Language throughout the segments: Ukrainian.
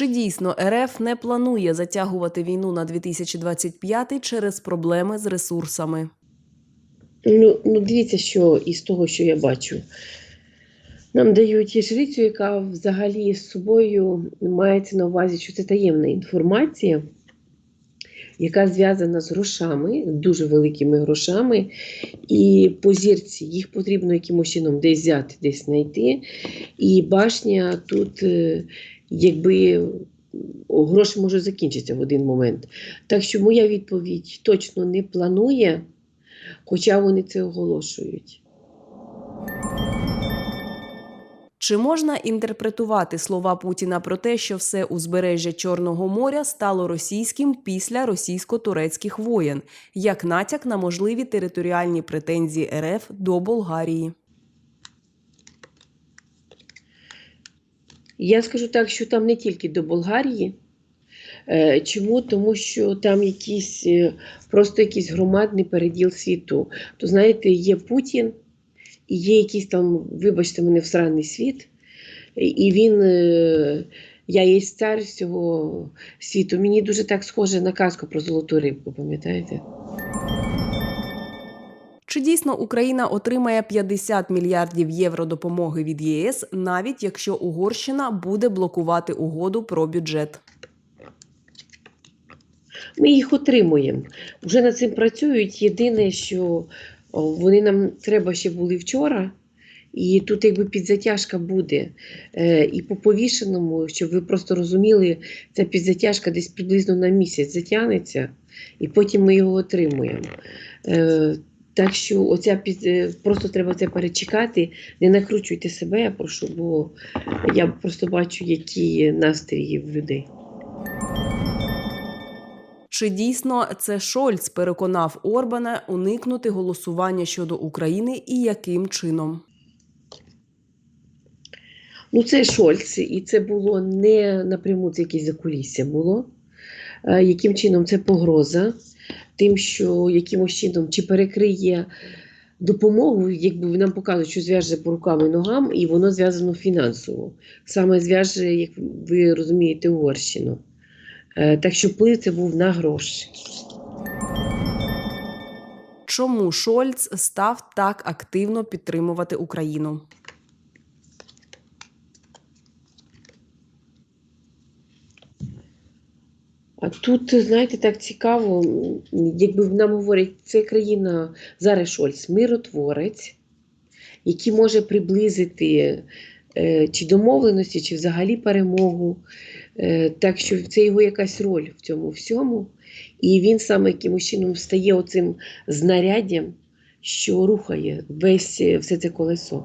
Чи дійсно РФ не планує затягувати війну на 2025 через проблеми з ресурсами? Ну, ну дивіться, що із того, що я бачу. Нам дають жрицю, яка взагалі з собою мається на увазі, що це таємна інформація, яка зв'язана з грошами, дуже великими грошами, і по зірці їх потрібно якимось чином десь взяти, десь знайти. І башня тут, е, якби гроші можуть закінчитися в один момент. Так що моя відповідь точно не планує, хоча вони це оголошують. Чи можна інтерпретувати слова Путіна про те, що все узбережжя Чорного моря стало російським після російсько-турецьких воєн, як натяк на можливі територіальні претензії РФ до Болгарії? Я скажу так, що там не тільки до Болгарії. Е, Чому? Тому що там якийсь е, просто якийсь громадний переділ світу. То знаєте, є Путін, і є якийсь там, вибачте мене, всраний світ, і- він, е, я є цар всього світу. Мені дуже так схоже на казку про золоту рибку, пам'ятаєте? Чи дійсно Україна отримає 50 мільярдів євро допомоги від ЄС, навіть якщо Угорщина буде блокувати угоду про бюджет? Ми їх отримуємо. Вже над цим працюють. Єдине, що вони нам треба ще були вчора, і тут якби підзатяжка буде. Е, і по повішеному, щоб ви просто розуміли, ця підзатяжка десь приблизно на місяць затягнеться, і потім ми його отримуємо. Е, так що оця під, е, просто треба це перечекати. Не накручуйте себе, я прошу, бо я просто бачу, які настрої в людей. Чи дійсно це Шольц переконав Орбана уникнути голосування щодо України і яким чином? Ну, це Шольц, і це було не напряму це якесь закулісся було. Е, Яким чином це погроза, тим, що якимось чином чи перекриє допомогу, якби нам показують, що зв'яже по рукам і ногам, і воно зв'язано фінансово. Саме зв'яже, як ви розумієте, Угорщину. Е, Так що вплив це був на гроші. Чому Шольц став так активно підтримувати Україну? Тут, знаєте, так цікаво, якби нам говорять, це країна зараз Шольц, миротворець, який може приблизити е, чи домовленості, чи взагалі перемогу. Е, так що це його якась роль в цьому всьому. І він саме якимось чином стає оцим знаряддям, що рухає весь е, все це колесо.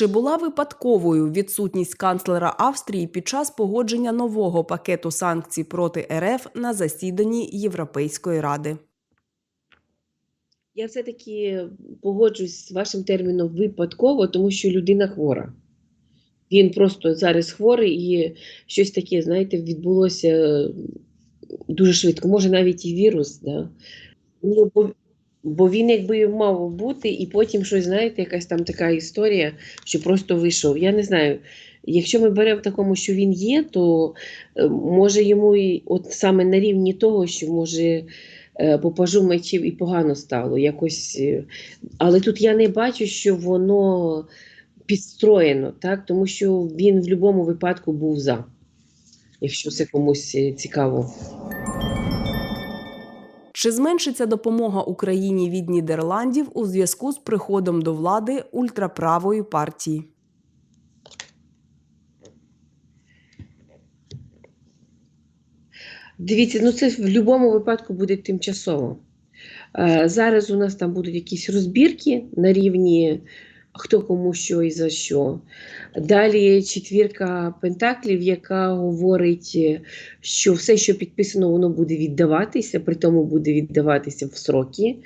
Чи була випадковою відсутність канцлера Австрії під час погодження нового пакету санкцій проти РФ на засіданні Європейської ради? Я все-таки погоджуюсь з вашим терміном випадково, тому що людина хвора. Він просто зараз хворий і щось таке, знаєте, відбулося дуже швидко. Може навіть і вірус, да? Бо, він якби мав бути, і потім щось, знаєте, якась там така історія, що просто вийшов. Я не знаю. Якщо ми беремо в такому, що він є, то е, може йому і от саме на рівні того, що може е, по пажу мечів і погано стало. Якось, е, але тут я не бачу, що воно підстроєно, так? тому що він в будь-якому випадку був за, якщо це комусь цікаво. Чи зменшиться допомога Україні від Нідерландів у зв'язку з приходом до влади ультраправої партії? Дивіться, ну це в будь-якому випадку буде тимчасово. Е, Зараз у нас там будуть якісь розбірки на рівні хто кому що і за що. Далі четвірка пентаклів, яка говорить, е, що все, що підписано, воно буде віддаватися, при тому буде віддаватися в сроки.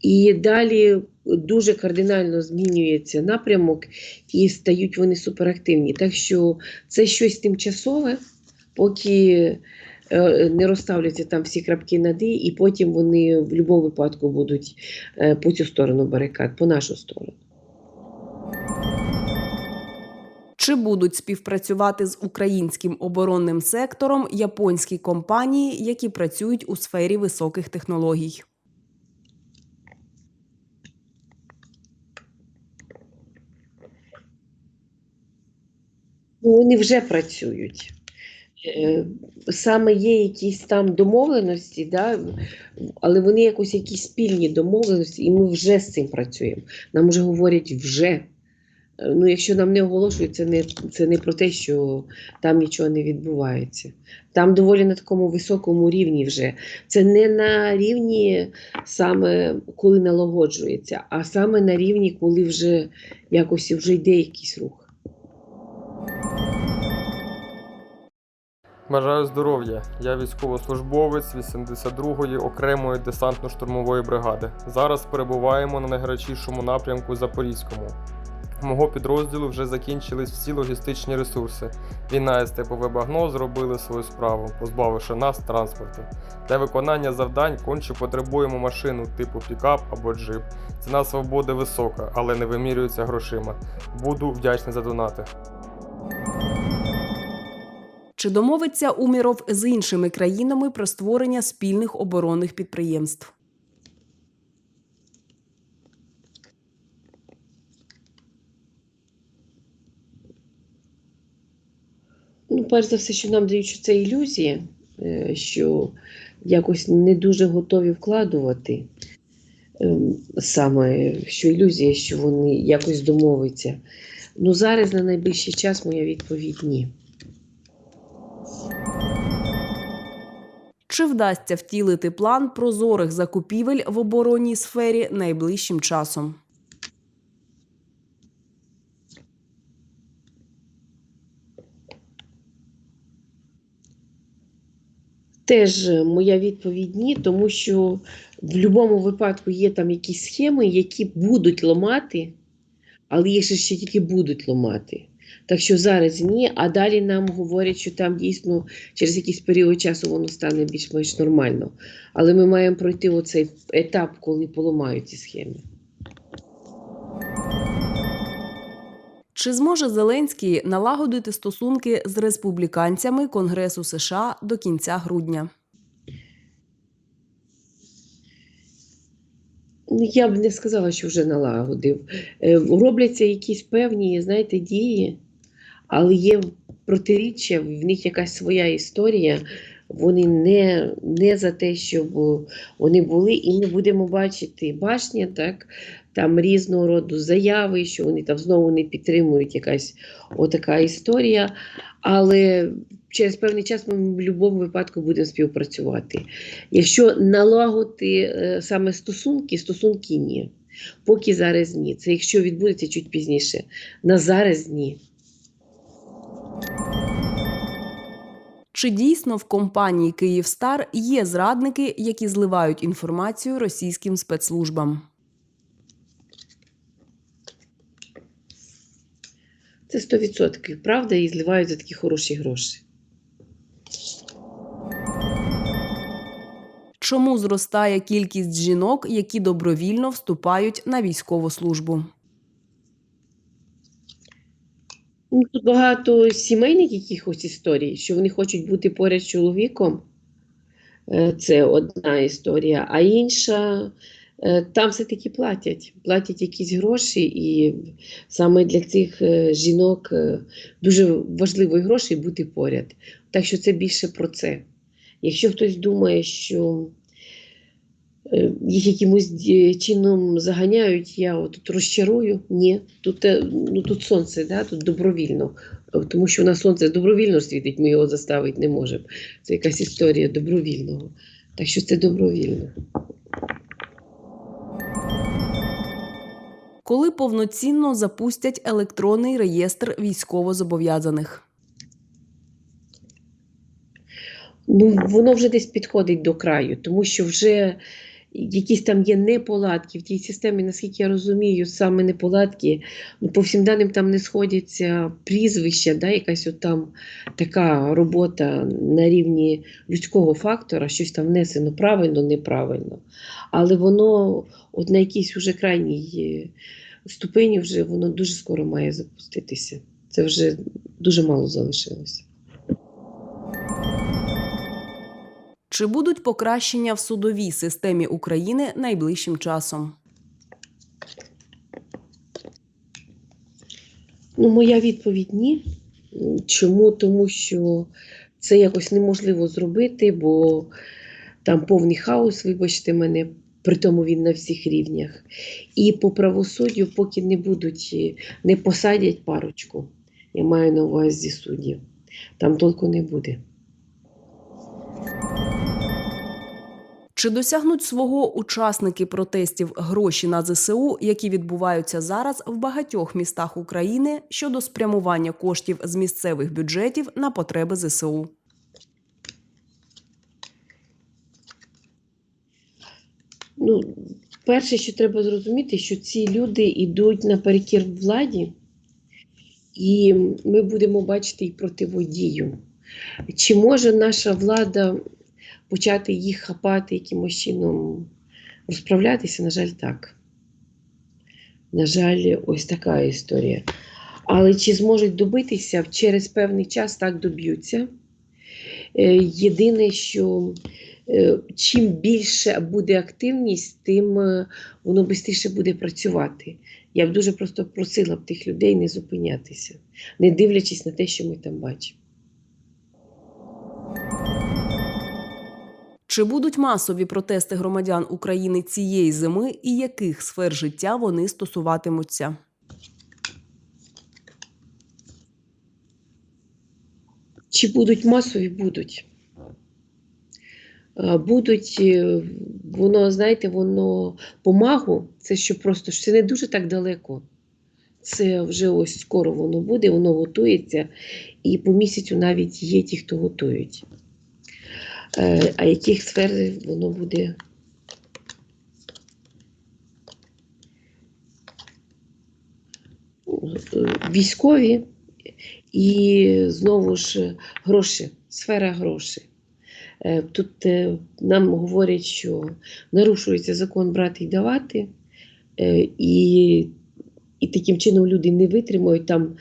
І далі дуже кардинально змінюється напрямок і стають вони суперактивні. Так що це щось тимчасове, поки е, не розставляться там всі крапки над «і», і потім вони в будь-якому випадку будуть е, по цю сторону барикад, по нашу сторону. Чи будуть співпрацювати з українським оборонним сектором японські компанії, які працюють у сфері високих технологій? Ну, вони вже працюють. Е, Саме є якісь там домовленості, да, але вони якось якісь спільні домовленості, і ми вже з цим працюємо. Нам вже говорять вже. Ну, якщо нам не оголошують, це не, це не про те, що там нічого не відбувається. Там доволі на такому високому рівні вже. Це не на рівні саме коли налагоджується, а саме на рівні, коли вже якось вже йде якийсь рух. Бажаю здоров'я. Я військовослужбовець 82-ї окремої десантно-штурмової бригади. Зараз перебуваємо на найгарячішому напрямку Запорізькому. Мого підрозділу вже закінчились всі логістичні ресурси. Війна і степове багно зробили свою справу, позбавивши нас транспорту. Для виконання завдань конче потребуємо машину типу пікап або джип. Ціна свободи висока, але не вимірюється грошима. Буду вдячний за донати. Чи домовиться Уміров з іншими країнами про створення спільних оборонних підприємств? Ну, перш за все, що нам дають, що це ілюзія, е, що якось не дуже готові вкладувати. Ем, Саме що ілюзія, що вони якось домовляться. Ну, зараз на найближчий час моя відповідь ні. Чи вдасться втілити план прозорих закупівель в оборонній сфері найближчим часом? Теж е, моя відповідь ні, тому що в будь-якому випадку є там якісь схеми, які будуть ламати, але є ще, тільки будуть ламати. Так що зараз ні, а далі нам говорять, що там дійсно через якийсь період часу воно стане більш-менш нормально. Але ми маємо пройти оцей етап, коли поламають ці схеми. Чи зможе Зеленський налагодити стосунки з республіканцями Конгресу США до кінця грудня? Ну, я б не сказала, що вже налагодив. Е, Робляться якісь певні, знаєте, дії, але є протиріччя, в них якась своя історія. Вони не, не за те, щоб вони були, і ми будемо бачити башня, так, там різного роду заяви, що вони там знову не підтримують якась отака історія. Але через певний час ми в будь-якому випадку будемо співпрацювати. Якщо налагодити е, саме стосунки, стосунки ні. Поки зараз ні. Це якщо відбудеться чуть пізніше. На зараз ні. Чи дійсно в компанії Київстар є зрадники, які зливають інформацію російським спецслужбам? Це 100% правда і зливають за такі хороші гроші. Чому зростає кількість жінок, які добровільно вступають на військову службу? Ну, Тут багато сімейних якихось історій, що вони хочуть бути поряд з чоловіком. Е, Це одна історія. А інша, там все-таки платять. Платять якісь гроші, і саме для цих е, жінок е, дуже важливо і гроші бути поряд. Так що це більше про це. Якщо хтось думає, що е, їх якимось чином заганяють, я тут розчарую. Ні, тут, е, ну, тут сонце, да, тут добровільно. Е, Тому що у нас сонце добровільно світить, ми його заставити не можемо. Це якась історія добровільного. Так що це добровільно. Коли повноцінно запустять електронний реєстр військовозобов'язаних. Ну, воно вже десь підходить до краю, тому що вже якісь там є неполадки в тій системі, наскільки я розумію, саме неполадки, ну, по всім даним там не сходяться прізвища, да, якась от там така робота на рівні людського фактора, щось там внесено правильно, неправильно. Але воно от на якійсь уже крайній е, ступені вже воно дуже скоро має запуститися. Це вже дуже мало залишилося. Чи будуть покращення в судовій системі України найближчим часом? Ну, моя відповідь ні. Чому? Тому що це якось неможливо зробити, бо там повний хаос, вибачте мене, при тому він на всіх рівнях. І по правосуддю, поки не будуть, е, не посадять парочку, я маю на увазі суддів, там толку не буде. Чи досягнуть свого учасники протестів гроші на ЗСУ, які відбуваються зараз в багатьох містах України щодо спрямування коштів з місцевих бюджетів на потреби ЗСУ? Ну, перше, що треба зрозуміти, що ці люди йдуть наперекір владі, і ми будемо бачити і противодію. Чи може наша влада почати їх хапати якимось чином розправлятися? На жаль, так. На жаль, ось така історія. Але чи зможуть добитися через певний час, так доб'ються. Е, Єдине, що е, чим більше буде активність, тим е, воно швидше буде працювати. Я б дуже просто просила б тих людей не зупинятися, не дивлячись на те, що ми там бачимо. Чи будуть масові протести громадян України цієї зими і яких сфер життя вони стосуватимуться? Чи будуть масові? Будуть. Будуть, е, воно, знаєте, воно помагу, це що просто це не дуже так далеко. Це вже ось скоро воно буде, воно готується, і по місяцю навіть є ті, хто готують. Е, А яких сфер воно буде? Е, Військові і знову ж гроші, сфера грошей. Е, Тут нам говорять, що нарушується закон брати і давати, і, і таким чином люди не витримують. Там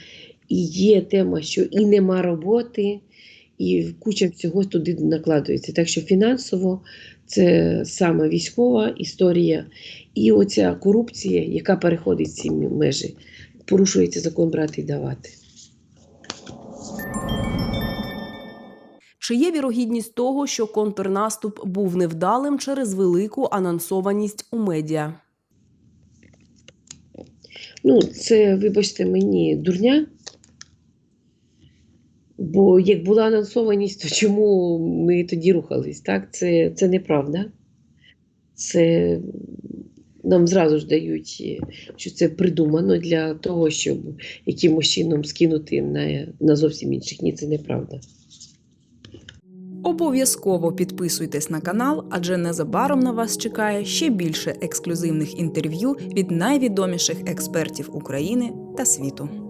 і є тема, що і нема роботи, і куча всього туди накладується. Так що фінансово це саме військова історія, і оця корупція, яка переходить ці межі, порушується закон брати і давати. Чи є вірогідність того, що контрнаступ був невдалим через велику анонсованість у медіа? Ну, це, вибачте мені, дурня. Бо як була анонсованість, то чому ми тоді рухались? Так? Це, це неправда. Це нам зразу ж дають, е, що це придумано для того, щоб якимось чином скинути на, на зовсім інших. Ні, це неправда. Обов'язково підписуйтесь на канал, адже незабаром на вас чекає ще більше ексклюзивних інтерв'ю від найвідоміших експертів України та світу.